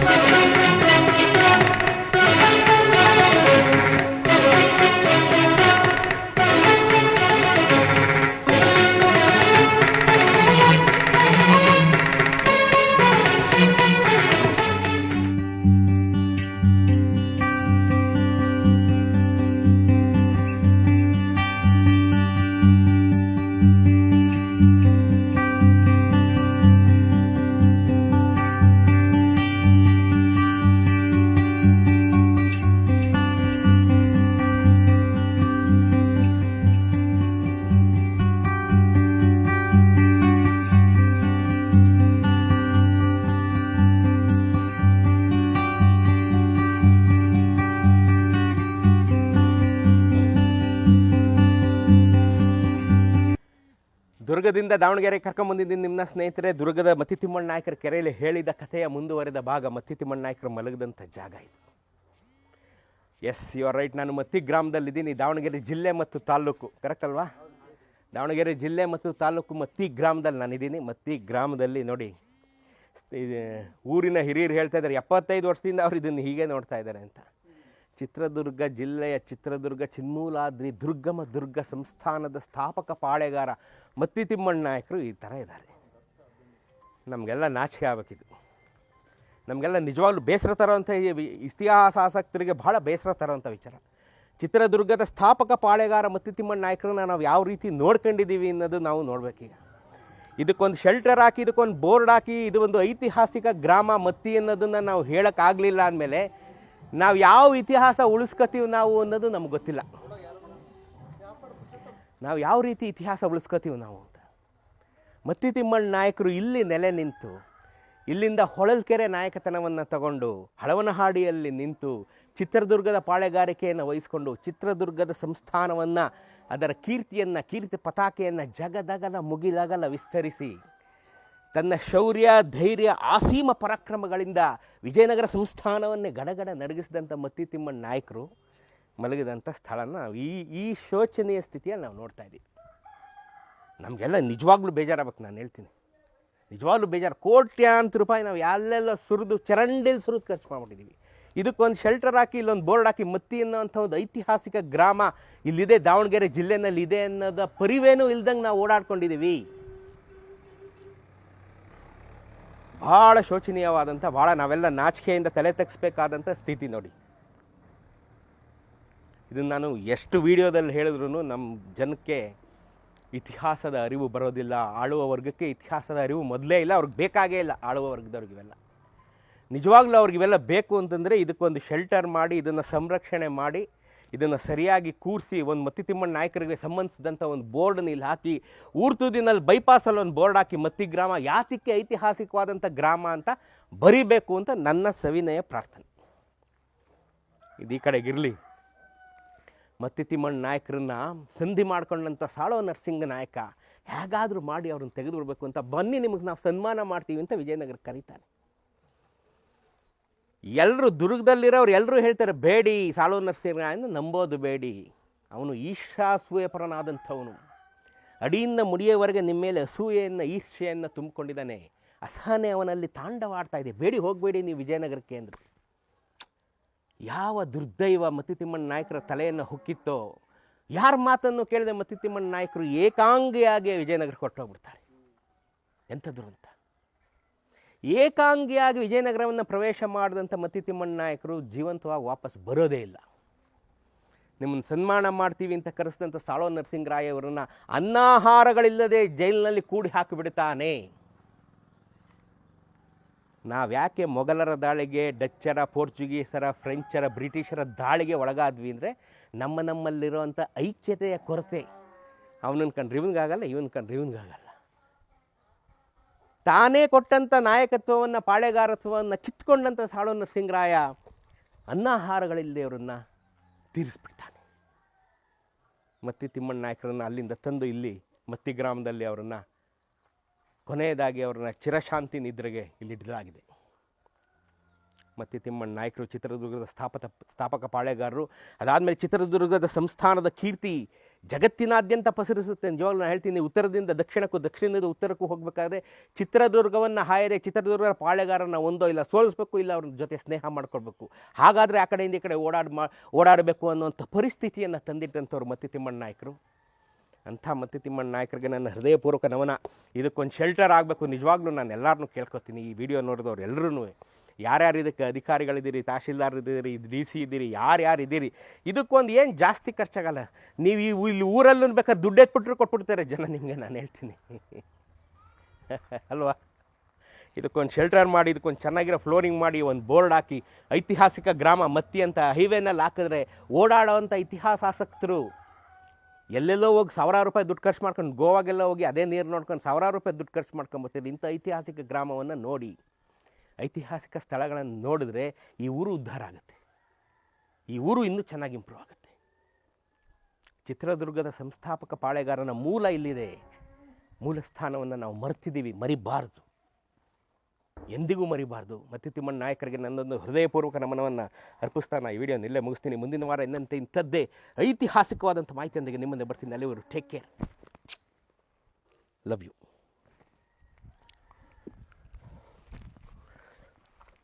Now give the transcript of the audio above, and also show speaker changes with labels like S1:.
S1: Thank you. ದುರ್ಗದಿಂದ Davanagere ಕರ್ಕೊಂಬಂದಿದ್ದೀನಿ ನಿಮ್ಮ ಸ್ನೇಹಿತರೆ, ದುರ್ಗದ ಮತಿ ತಿಮ್ಮಣ್ಣ ನಾಯಕರ ಕೆರೆಯಲ್ಲಿ ಹೇಳಿದ ಕಥೆಯ ಮುಂದುವರೆದ ಭಾಗ ಮತಿ ತಿಮ್ಮಣ್ಣ ನಾಯಕರು ಮಲಗದಂಥ ಜಾಗ ಇದು. ಎಸ್ ಯು ಆರ್ ರೈಟ್ ನಾನು ಮತ್ತಿ ಗ್ರಾಮದಲ್ಲಿದ್ದೀನಿ, ದಾವಣಗೆರೆ ಜಿಲ್ಲೆ ಮತ್ತು ತಾಲೂಕು. ಕರೆಕ್ಟ್ ಅಲ್ವಾ? ದಾವಣಗೆರೆ ಜಿಲ್ಲೆ ಮತ್ತು ತಾಲೂಕು ಮತ್ತಿ ಗ್ರಾಮದಲ್ಲಿ ನಾನಿದ್ದೀನಿ. ಮತ್ತಿ ಗ್ರಾಮದಲ್ಲಿ ನೋಡಿ ಊರಿನ ಹಿರಿಯರು ಹೇಳ್ತಾ ಇದ್ದಾರೆ, ಎಪ್ಪತ್ತೈದು ವರ್ಷದಿಂದ ಅವ್ರು ಇದನ್ನು ಹೀಗೆ ನೋಡ್ತಾ ಇದ್ದಾರೆ ಅಂತ. ಚಿತ್ರದುರ್ಗ ಜಿಲ್ಲೆಯ ಚಿತ್ರದುರ್ಗ ಚಿನ್ಮೂಲಾದ್ರಿ ದುರ್ಗಮ ದುರ್ಗ ಸಂಸ್ಥಾನದ ಸ್ಥಾಪಕ ಪಾಳೆಗಾರ ಮತ್ತಿ ತಿಮ್ಮಣ್ಣ ನಾಯಕರು ಈ ಥರ ಇದ್ದಾರೆ. ನಮಗೆಲ್ಲ ನಾಚಿಕೆ ಆಗಬೇಕಿದು ನಮಗೆಲ್ಲ ನಿಜವಾಗ್ಲೂ ಬೇಸರ ತರೋಂಥ ಇತಿಹಾಸ ಆಸಕ್ತರಿಗೆ ಬಹಳ ಬೇಸರ ತರೋಂಥ ವಿಚಾರ. ಚಿತ್ರದುರ್ಗದ ಸ್ಥಾಪಕ ಪಾಳೆಗಾರ ಮತ್ತಿ ತಿಮ್ಮಣ್ಣ ನಾಯಕರನ್ನ ನಾವು ಯಾವ ರೀತಿ ನೋಡ್ಕೊಂಡಿದ್ದೀವಿ ಅನ್ನೋದು ನಾವು ನೋಡ್ಬೇಕೀಗ. ಇದಕ್ಕೊಂದು ಶೆಲ್ಟರ್ ಹಾಕಿ, ಇದಕ್ಕೊಂದು ಬೋರ್ಡ್ ಹಾಕಿ, ಇದು ಒಂದು ಐತಿಹಾಸಿಕ ಗ್ರಾಮ ಮತ್ತಿ ಅನ್ನೋದನ್ನು ನಾವು ಹೇಳೋಕ್ಕಾಗಲಿಲ್ಲ ಅಂದಮೇಲೆ ನಾವು ಯಾವ ಇತಿಹಾಸ ಉಳಿಸ್ಕೊತೀವಿ ನಾವು ಅನ್ನೋದು ನಮ್ಗೆ ಗೊತ್ತಿಲ್ಲ. ನಾವು ಯಾವ ರೀತಿ ಇತಿಹಾಸ ಉಳಿಸ್ಕೊತೀವಿ ನಾವು ಅಂತ. ಮತ್ತಿ ತಿಮ್ಮಣ್ಣ ನಾಯಕರು ಇಲ್ಲಿ ನೆಲೆ ನಿಂತು, ಇಲ್ಲಿಂದ ಹೊಳಲ್ಕೆರೆ ನಾಯಕತನವನ್ನು ತಗೊಂಡು, ಹಳವನಹಾಡಿಯಲ್ಲಿ ನಿಂತು, ಚಿತ್ರದುರ್ಗದ ಪಾಳೆಗಾರಿಕೆಯನ್ನು ವಹಿಸಿಕೊಂಡು, ಚಿತ್ರದುರ್ಗದ ಸಂಸ್ಥಾನವನ್ನು, ಅದರ ಕೀರ್ತಿಯನ್ನು, ಕೀರ್ತಿ ಪತಾಕೆಯನ್ನು ಜಗದಗಲ ಮುಗಿಲಗಲ ವಿಸ್ತರಿಸಿ ತನ್ನ ಶೌರ್ಯ, ಧೈರ್ಯ, ಆಸೀಮ ಪರಾಕ್ರಮಗಳಿಂದ ವಿಜಯನಗರ ಸಂಸ್ಥಾನವನ್ನೇ ಗಡಗಡ ನಡಗಿಸಿದಂಥ ಮತ್ತಿ ತಿಮ್ಮಣ್ಣ ನಾಯಕರು ಮಲಗಿದಂಥ ಸ್ಥಳನ ಈ ಈ ಶೋಚನೀಯ ಸ್ಥಿತಿಯಲ್ಲಿ ನಾವು ನೋಡ್ತಾ ಇದ್ದೀವಿ. ನಮಗೆಲ್ಲ ನಿಜವಾಗ್ಲೂ ಬೇಜಾರಾಗಬೇಕು, ನಾನು ಹೇಳ್ತೀನಿ. ನಿಜವಾಗ್ಲೂ ಬೇಜಾರು. ಕೋಟ್ಯಾಂತರ ರೂಪಾಯಿ ನಾವು ಎಲ್ಲೆಲ್ಲ ಸುರಿದು, ಚರಂಡಿಲಿ ಸುರಿದು ಖರ್ಚು ಮಾಡ್ಬಿಟ್ಟಿದ್ದೀವಿ. ಇದಕ್ಕೊಂದು ಶೆಲ್ಟರ್ ಹಾಕಿ, ಇಲ್ಲೊಂದು ಬೋರ್ಡ್ ಹಾಕಿ, ಮತ್ತಿ ಅನ್ನೋಂಥ ಒಂದು ಐತಿಹಾಸಿಕ ಗ್ರಾಮ ಇಲ್ಲಿದೆ, ದಾವಣಗೆರೆ ಜಿಲ್ಲೆನಲ್ಲಿ ಇದೆ ಅನ್ನೋದ ಪರಿವೇನೂ ಇಲ್ದಂಗೆ ನಾವು ಓಡಾಡ್ಕೊಂಡಿದ್ದೀವಿ. ಭಾಳ ಶೋಚನೀಯವಾದಂಥ ಭಾಳ ನಾವೆಲ್ಲ ನಾಚಿಕೆಯಿಂದ ತಲೆ ತೆಗೆಸ್ಬೇಕಾದಂಥ ಸ್ಥಿತಿ ನೋಡಿ. ಇದನ್ನು ನಾನು ಎಷ್ಟು ವಿಡಿಯೋದಲ್ಲಿ ಹೇಳಿದ್ರೂ ನಮ್ಮ ಜನಕ್ಕೆ ಇತಿಹಾಸದ ಅರಿವು ಬರೋದಿಲ್ಲ. ಆಳುವ ವರ್ಗಕ್ಕೆ ಇತಿಹಾಸದ ಅರಿವು ಮೊದಲೇ ಇಲ್ಲ, ಅವ್ರಿಗೆ ಬೇಕಾಗೇ ಇಲ್ಲ ಆಳುವ ವರ್ಗದವ್ರಿಗೆಲ್ಲ ನಿಜವಾಗ್ಲೂ ಅವ್ರಿಗೆಲ್ಲ ಬೇಕು ಅಂತಂದರೆ ಇದಕ್ಕೊಂದು ಶೆಲ್ಟರ್ ಮಾಡಿ, ಇದನ್ನು ಸಂರಕ್ಷಣೆ ಮಾಡಿ ಇದನ್ನು ಸರಿಯಾಗಿ ಕೂರಿಸಿ ಒಂದು ಮತ್ತಿ ತಿಮ್ಮಣ್ಣ ನಾಯಕರಿಗೆ ಸಂಬಂಧಿಸಿದಂಥ ಒಂದು ಬೋರ್ಡನ್ನ ಇಲ್ಲಿ ಹಾಕಿ ಊರ್ತುದಿನಲ್ಲಿ ಬೈಪಾಸಲ್ಲಿ ಒಂದು ಬೋರ್ಡ್ ಹಾಕಿ, ಮತ್ತಿ ಗ್ರಾಮ ಯಾತಕ್ಕೆ ಐತಿಹಾಸಿಕವಾದಂಥ ಗ್ರಾಮ ಅಂತ ಬರಿಬೇಕು ಅಂತ ನನ್ನ ಸವಿನಯ ಪ್ರಾರ್ಥನೆ. ಇದು ಈ ಕಡೆಗಿರಲಿ ಮತ್ತಿ ತಿಮ್ಮಣ್ಣ ನಾಯಕರನ್ನ ಸಂಧಿ ಮಾಡ್ಕೊಂಡಂಥ ಸಾಳೋ ನರಸಿಂಗ ನಾಯಕ, ಹೇಗಾದರೂ ಮಾಡಿ ಅವ್ರನ್ನ ತೆಗೆದುಬಿಡ್ಬೇಕು ಅಂತ ಬನ್ನಿ ನಿಮಗೆ ನಾವು ಸನ್ಮಾನ ಮಾಡ್ತೀವಿ ಅಂತ ವಿಜಯನಗರ ಕರೀತಾರೆ ಎಲ್ಲರೂ ದುರ್ಗದಲ್ಲಿರೋರು ಎಲ್ಲರೂ ಹೇಳ್ತಾರೆ, ಬೇಡಿ ಸಾಳೋ ನರಸಿಂಹರಾಯನ ನಂಬೋದು ಬೇಡಿ. ಅವನು ಈರ್ಷಾಸೂಯಪರನಾದಂಥವನು ಅಡಿಯಿಂದ ಮುಡಿಯೋವರೆಗೆ ನಿಮ್ಮ ಮೇಲೆ ಅಸೂಯೆಯನ್ನು ಈರ್ಷೆಯನ್ನು ತುಂಬಿಕೊಂಡಿದ್ದಾನೆ. ಅಸಹನೆ ಅವನಲ್ಲಿ ತಾಂಡವಾಡ್ತಾ ಇದೆ. ಬೇಡಿ, ಹೋಗಬೇಡಿ ನೀವು ವಿಜಯನಗರಕ್ಕೆ ಅಂದರು. ಯಾವ ದುರ್ದೈವ ಮತ್ತಿತಿಮ್ಮಣ್ಣ ನಾಯಕರ ತಲೆಯನ್ನು ಹುಕ್ಕಿತ್ತೋ, ಯಾರ ಮಾತನ್ನು ಕೇಳಿದೆ ಮತ್ತಿತಿಮ್ಮಣ್ಣ ನಾಯಕರು ಏಕಾಂಗಿಯಾಗಿ ವಿಜಯನಗರಕ್ಕೆ ಕೊಟ್ಟೋಗ್ಬಿಡ್ತಾರೆ ಎಂಥದ್ರು ಅಂತ ಏಕಾಂಗಿಯಾಗಿ ವಿಜಯನಗರವನ್ನು ಪ್ರವೇಶ ಮಾಡಿದಂಥ ಮತ್ತಿತಿಮ್ಮಣ್ಣ ನಾಯಕರು ಜೀವಂತವಾಗಿ ವಾಪಸ್ ಬರೋದೇ ಇಲ್ಲ. ನಿಮ್ಮನ್ನು ಸನ್ಮಾನ ಮಾಡ್ತೀವಿ ಅಂತ ಕರೆಸಿದಂಥ ಸಾಳೋ ನರಸಿಂಗರಾಯವರನ್ನ ಅನ್ನಾಹಾರಗಳಿಲ್ಲದೆ ಜೈಲಿನಲ್ಲಿ ಕೂಡಿ ಹಾಕಿಬಿಡ್ತಾನೆ. ನಾವ್ಯಾಕೆ ಮೊಘಲರ ದಾಳಿಗೆ, ಡಚ್ಚರ, ಪೋರ್ಚುಗೀಸರ, ಫ್ರೆಂಚರ, ಬ್ರಿಟಿಷರ ದಾಳಿಗೆ ಒಳಗಾದ್ವಿ ಅಂದರೆ ನಮ್ಮ ನಮ್ಮಲ್ಲಿರುವಂಥ ಐಕ್ಯತೆಯ ಕೊರತೆ. ಅವನನ್ನು ಕಂಡ್ರೆ ಇವನಿಗಾಗಲ್ಲ, ಇವನ್ ಕಂಡ್ರೆ ಇವನಿಗಾಗಲ್ಲ. ತಾನೇ ಕೊಟ್ಟಂಥ ನಾಯಕತ್ವವನ್ನು, ಪಾಳೆಗಾರತ್ವವನ್ನು ಕಿತ್ಕೊಂಡಂಥ ಸಾಳು ನರಸಿಂಗರಾಯ ಅನ್ನಾಹಾರಗಳಿಲ್ಲದೆ ಅವರನ್ನು ತೀರಿಸ್ಬಿಡ್ತಾನೆ. ಮತ್ತಿ ತಿಮ್ಮಣ್ಣ ನಾಯಕರನ್ನು ಅಲ್ಲಿಂದ ತಂದು ಇಲ್ಲಿ ಮತ್ತಿ ಗ್ರಾಮದಲ್ಲಿ ಅವರನ್ನು ಕೊನೆಯದಾಗಿ ಅವರನ್ನ ಚಿರಶಾಂತಿ ನಿದ್ರೆಗೆ ಇಲ್ಲಿಡಲಾಗಿದೆ. ಮತ್ತು ತಿಮ್ಮಣ್ಣ ನಾಯಕರು ಚಿತ್ರದುರ್ಗದ ಸ್ಥಾಪಕ ಸ್ಥಾಪಕ ಪಾಳೆಗಾರರು, ಅದಾದಮೇಲೆ ಚಿತ್ರದುರ್ಗದ ಸಂಸ್ಥಾನದ ಕೀರ್ತಿ ಜಗತ್ತಿನಾದ್ಯಂತ ಪಸರಿಸುತ್ತೆ. ನಿಜವಾಗ್ಲೂ ನಾನು ಹೇಳ್ತೀನಿ, ಉತ್ತರದಿಂದ ದಕ್ಷಿಣಕ್ಕೂ, ದಕ್ಷಿಣದಿಂದ ಉತ್ತರಕ್ಕೂ ಹೋಗಬೇಕಾದ್ರೆ ಚಿತ್ರದುರ್ಗವನ್ನು ಹಾಯದೆ ಚಿತ್ರದುರ್ಗದ ಪಾಳೆಗಾರನ ಒಂದೋ ಇಲ್ಲ ಸೋಲಿಸ್ಬೇಕು, ಇಲ್ಲ ಅವ್ರ ಜೊತೆ ಸ್ನೇಹ ಮಾಡ್ಕೊಳ್ಬೇಕು. ಹಾಗಾದರೆ ಆ ಕಡೆಯಿಂದ ಈ ಕಡೆ ಓಡಾಡ್ ಮಾ, ಓಡಾಡಬೇಕು ಅನ್ನೋಂಥ ಪರಿಸ್ಥಿತಿಯನ್ನು ತಂದಿಟ್ಟಂಥವ್ರು ಮತ್ತಿ ತಿಮ್ಮಣ್ಣ ನಾಯಕರು. ಅಂಥ ಮತ್ತಿ ತಿಮ್ಮಣ್ಣ ನಾಯಕರಿಗೆ ನನ್ನ ಹೃದಯಪೂರ್ವಕ ನಮನ. ಇದಕ್ಕೊಂದು ಶೆಲ್ಟರ್ ಆಗಬೇಕು. ನಿಜವಾಗ್ಲೂ ನಾನು ಎಲ್ಲರನ್ನೂ ಕೇಳ್ಕೊತೀನಿ. ಈ ವಿಡಿಯೋ ನೋಡಿದವ್ರು ಎಲ್ಲರೂ ಯಾರ್ಯಾರು ಇದಕ್ಕೆ ಅಧಿಕಾರಿಗಳಿದ್ದೀರಿ, ತಹಶೀಲ್ದಾರ್ ಇದ್ದೀರಿ, ಡಿ ಸಿ ಇದ್ದೀರಿ, ಯಾರ್ಯಾರು ಇದ್ದೀರಿ? ಇದಕ್ಕೊಂದು ಏನು ಜಾಸ್ತಿ ಖರ್ಚಾಗಲ್ಲ. ನೀವು ಈ ಇಲ್ಲಿ ಊರಲ್ಲೂ ಬೇಕಾದ್ರೆ ದುಡ್ಡು ಎತ್ಬಿಟ್ರೆ ಕೊಟ್ಬಿಡ್ತಾರೆ ಜನ ನಿಮಗೆ, ನಾನು ಹೇಳ್ತೀನಿ. ಅಲ್ವಾ? ಇದಕ್ಕೊಂದು ಶೆಲ್ಟರ್ ಮಾಡಿ, ಇದಕ್ಕೊಂದು ಚೆನ್ನಾಗಿರೋ ಫ್ಲೋರಿಂಗ್ ಮಾಡಿ, ಒಂದು ಬೋರ್ಡ್ ಹಾಕಿ, ಐತಿಹಾಸಿಕ ಗ್ರಾಮ ಮತ್ತಿ ಅಂತ ಹೈವೇನಲ್ಲಿ ಹಾಕಿದ್ರೆ ಓಡಾಡೋವಂಥ ಇತಿಹಾಸಾಸಕ್ತರು ಎಲ್ಲೆಲ್ಲೋ ಹೋಗಿ ಸಾವಿರಾರು ರೂಪಾಯಿ ದುಡ್ಡು ಖರ್ಚು ಮಾಡ್ಕೊಂಡು ಗೋವಾಗೆಲ್ಲ ಹೋಗಿ ಅದೇ ನೀರು ನೋಡ್ಕೊಂಡು ಸಾವಿರಾರು ರೂಪಾಯಿ ದುಡ್ಡು ಖರ್ಚು ಮಾಡ್ಕೊಂಬರ್ತೀರಿ ಇಂಥ ಐತಿಹಾಸಿಕ ಗ್ರಾಮವನ್ನು ನೋಡಿ. ಐತಿಹಾಸಿಕ ಸ್ಥಳಗಳನ್ನು ನೋಡಿದ್ರೆ ಈ ಊರು ಉದ್ಧಾರ ಆಗುತ್ತೆ. ಈ ಊರು ಇನ್ನೂ ಚೆನ್ನಾಗಿ ಇಂಪ್ರೂವ್ ಆಗುತ್ತೆ. ಚಿತ್ರದುರ್ಗದ ಸಂಸ್ಥಾಪಕ ಪಾಳೆಗಾರನ ಮೂಲ ಇಲ್ಲಿದೆ. ಮೂಲ ಸ್ಥಾನವನ್ನು ನಾವು ಮರ್ತಿದ್ದೀವಿ, ಮರಿಬಾರದು. ಎಂದಿಗೂ ಮರಿಬಾರ್ದು. ಮತ್ತೆ ತಿಮ್ಮಣ್ಣ ನಾಯಕರಿಗೆ ನನ್ನೊಂದು ಹೃದಯಪೂರ್ವಕ ನಮನವನ್ನು ಅರ್ಪಿಸ್ತಾ ನಾನು ಈ ವಿಡಿಯೋ ಇಲ್ಲೇ ಮುಗಿಸ್ತೀನಿ. ಮುಂದಿನ ವಾರ ಇನ್ನಂತೆ ಇಂಥದ್ದೇ ಐತಿಹಾಸಿಕವಾದಂಥ ಮಾಹಿತಿಯೊಂದಿಗೆ ನಿಮ್ಮನ್ನೇ ಬರ್ತೀನಿ. ಅಲ್ಲಿವರು ಟೇಕ್ ಕೇರ್ ಲವ್ ಯು